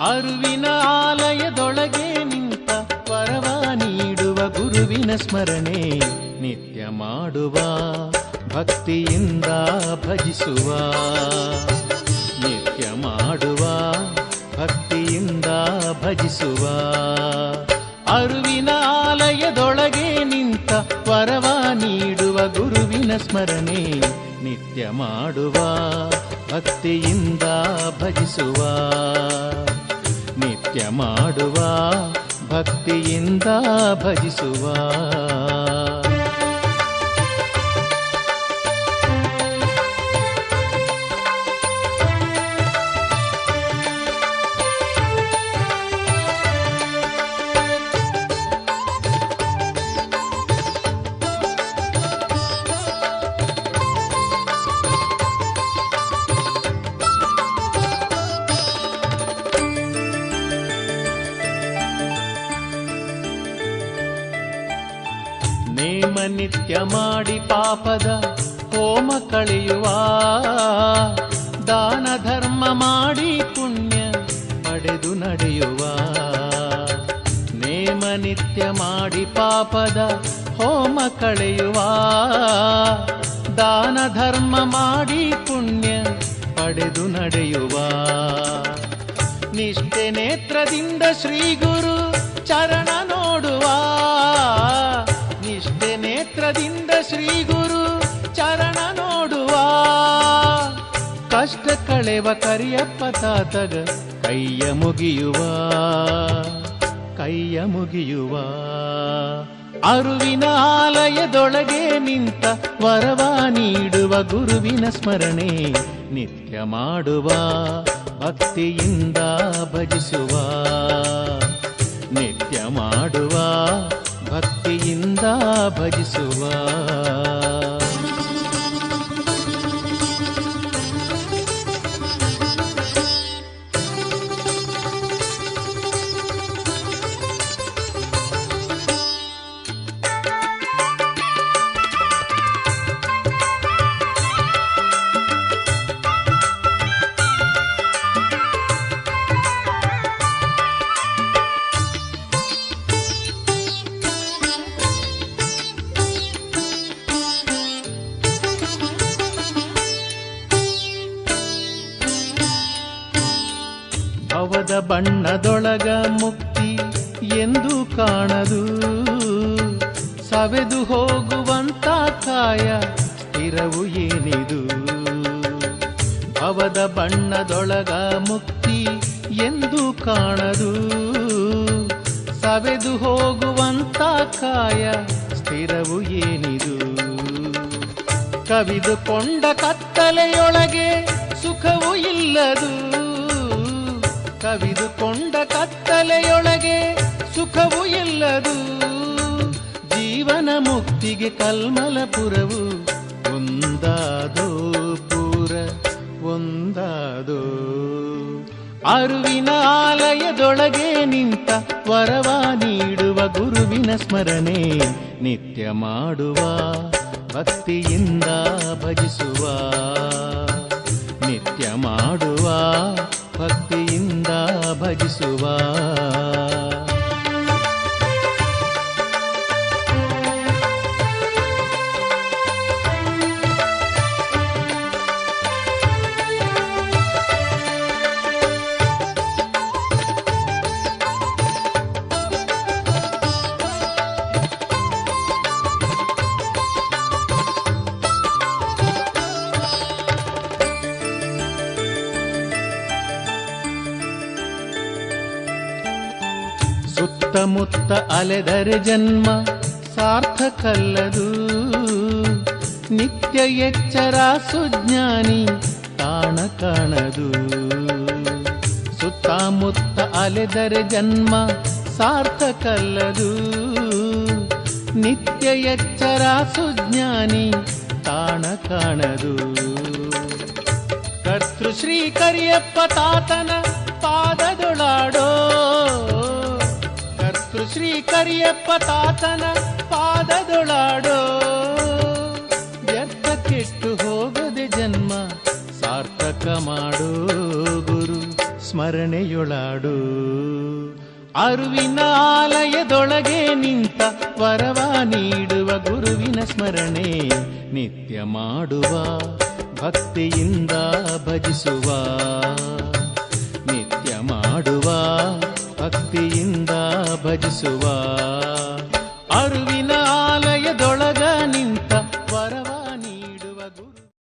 ಅರುವಿನ ಆಲಯದೊಳಗೆ ನಿಂತ ವರವ ನೀಡುವ ಗುರುವಿನ ಸ್ಮರಣೆ ನಿತ್ಯ ಮಾಡುವ, ಭಕ್ತಿಯಿಂದ ಭಜಿಸುವ, ನಿತ್ಯ ಮಾಡುವ, ಭಕ್ತಿಯಿಂದ ಭಜಿಸುವ. ಅರುವಿನ ಆಲಯದೊಳಗೆ ನಿಂತ ವರವ ನೀಡುವ ಗುರುವಿನ ಸ್ಮರಣೆ ನಿತ್ಯ ಮಾಡುವ, ಭಕ್ತಿಯಿಂದ ಭಜಿಸುವ. ನಿತ್ಯ ಮಾಡುವ ಭಕ್ತಿಯಿಂದ ಭಜಿಸುವ. ನೇಮ ನಿತ್ಯ ಮಾಡಿ ಪಾಪದ ಹೋಮ ಕಳೆಯುವ. ದಾನ ಧರ್ಮ ಮಾಡಿ ಪುಣ್ಯ ಪಡೆದು ನಡೆಯುವ. ನೇಮ ನಿತ್ಯ ಮಾಡಿ ಪಾಪದ ಹೋಮ ಕಳೆಯುವ. ದಾನ ಧರ್ಮ ಮಾಡಿ ಪುಣ್ಯ ಪಡೆದು ನಡೆಯುವ. ನಿಷ್ಠೆ ನೇತ್ರದಿಂದ ಶ್ರೀ ಗುರು ಚರಣ ನೇತ್ರದಿಂದ ಶ್ರೀ ಗುರು ಚರಣ ನೋಡುವ. ಕಷ್ಟ ಕಳೆವ ಕರಿಯಪ್ಪ ತಾತಗ ಕೈಯ ಮುಗಿಯುವ. ಕೈಯ ಮುಗಿಯುವ. ಅರುವಿನ ಆಲಯದೊಳಗೆ ನಿಂತ ವರವ ನೀಡುವ ಗುರುವಿನ ಸ್ಮರಣೆ ನಿತ್ಯ ಮಾಡುವ, ಭಕ್ತಿಯಿಂದ ಭಜಿಸುವ. ನಿತ್ಯ ಮಾಡುವ, ಭಕ್ತಿಯಿಂದ ಭಜಿಸುವ ಬಣ್ಣದೊಳಗ ಮುಕ್ತಿ ಎಂದು ಕಾಣದು. ಸವೆದು ಹೋಗುವಂತ ಕಾಯ ಸ್ಥಿರವು ಏನಿದು? ಅವದ ಬಣ್ಣದೊಳಗ ಮುಕ್ತಿ ಎಂದು ಕಾಣದು. ಸವೆದು ಹೋಗುವಂತ ಕಾಯ ಸ್ಥಿರವು ಏನಿದು? ಕವಿದುಕೊಂಡ ಕತ್ತಲೆಯೊಳಗೆ ಸುಖವು ಇಲ್ಲದು. ಕವಿದುಕೊಂಡ ಕತ್ತಲೆಯೊಳಗೆ ಸುಖವು ಇಲ್ಲದು ಜೀವನ ಮುಕ್ತಿಗೆ ಕಲ್ಮಲಪುರವು ಒಂದಾದೋ ಪೂರ, ಒಂದಾದೋ. ಅರುವಿನ ಆಲಯದೊಳಗೆ ನಿಂತ ವರವ ನೀಡುವ ಗುರುವಿನ ಸ್ಮರಣೆ ನಿತ್ಯ ಮಾಡುವ, ಭಕ್ತಿಯಿಂದ ಭಜಿಸುವ, ನಿತ್ಯ ಮಾಡುವ. ಭಜಿಸುವ ಸುತ್ತಮುತ್ತ ಅಲೆದರೆ ಜನ್ಮ ಸಾರ್ಥಕಲ್ಲದು. ನಿತ್ಯ ಎಚ್ಚರ ಸುಜ್ಞಾನಿ ತಾಣ ಕಾಣದು. ಸುತ್ತಮುತ್ತ ಅಲೆದರೆ ಜನ್ಮ ಸಾರ್ಥಕಲ್ಲದು. ನಿತ್ಯ ಎಚ್ಚರ ಸುಜ್ಞಾನಿ ತಾಣ ಕಾಣದು. ಕರ್ತೃ ಶ್ರೀ ಕರಿಯಪ್ಪ ತಾತನ ಪಾದದೊಳಾಡೋ. ಶ್ರೀ ಕರಿಯಪ್ಪ ತಾತನ ಪಾದದೊಳಾಡೋ, ವ್ಯರ್ಥ ಕೆಟ್ಟು ಹೋಗದೆ ಜನ್ಮ ಸಾರ್ಥಕ ಮಾಡೋ ಗುರು, ಸ್ಮರಣೆಯೊಳಾಡು. ಅರುವಿನ ಆಲಯದೊಳಗೆ ನಿಂತ ವರವ ನೀಡುವ ಗುರುವಿನ ಸ್ಮರಣೆ ನಿತ್ಯ ಮಾಡುವ, ಭಕ್ತಿಯಿಂದ ಭಜಿಸುವ. ಭಜಿಸುವ ಅರುವಿನ